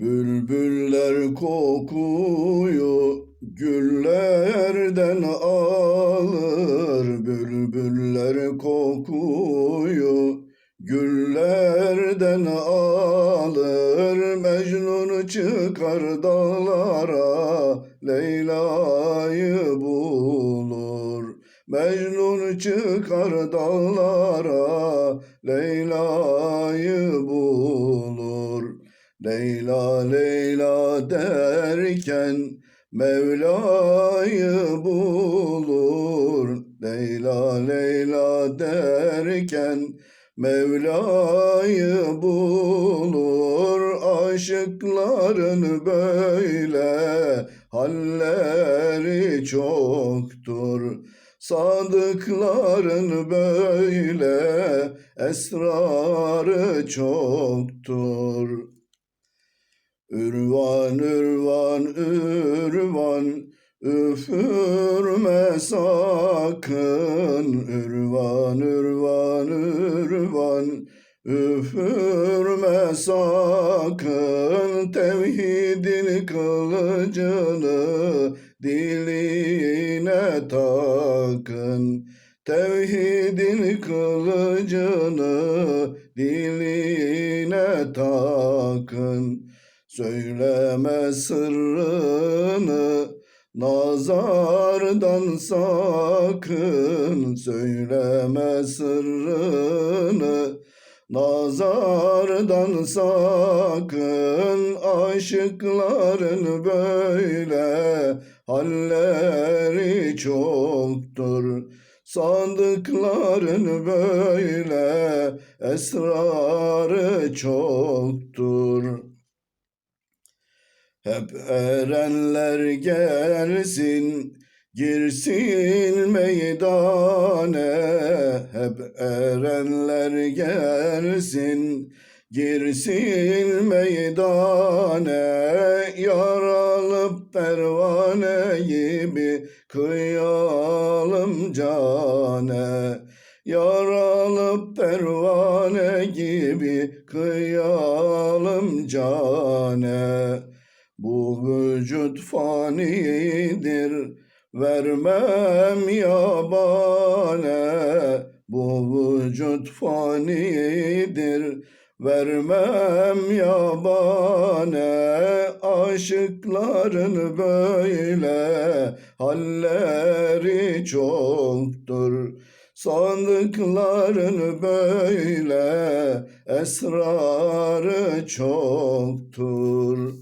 Bülbüller kokuyu güllerden alır. Bülbüller kokuyu güllerden alır. Mecnun çıkar dağlara Leyla'yı bulur. Mecnun çıkar dağlara Leyla'yı bulur. Leyla Leyla derken Mevla'yı bulur. Leyla Leyla derken Mevla'yı bulur. Aşıkların böyle halleri çoktur. Sadıkların böyle esrarı çoktur. Ürvan, ürvan, ürvan, üfürme sakın. Ürvan, ürvan, ürvan, üfürme sakın. Tevhidin kılıcını diline takın. Tevhidin kılıcını diline takın. Söyleme sırrını nazardan sakın. Söyleme sırrını nazardan sakın. Aşıkların böyle halleri çoktur. Sandıkların böyle esrarı çoktur hep erenler gelsin, girsin meydane. Hep erenler gelsin, girsin meydane. Yaralıp pervane gibi kıyalım cane. Yaralıp pervane gibi kıyalım cane. Bu vücut fanidir, vermem yabane. Bu vücut fanidir, vermem yabane. Aşıkların böyle halleri çoktur. Sandıkların böyle esrarı çoktur.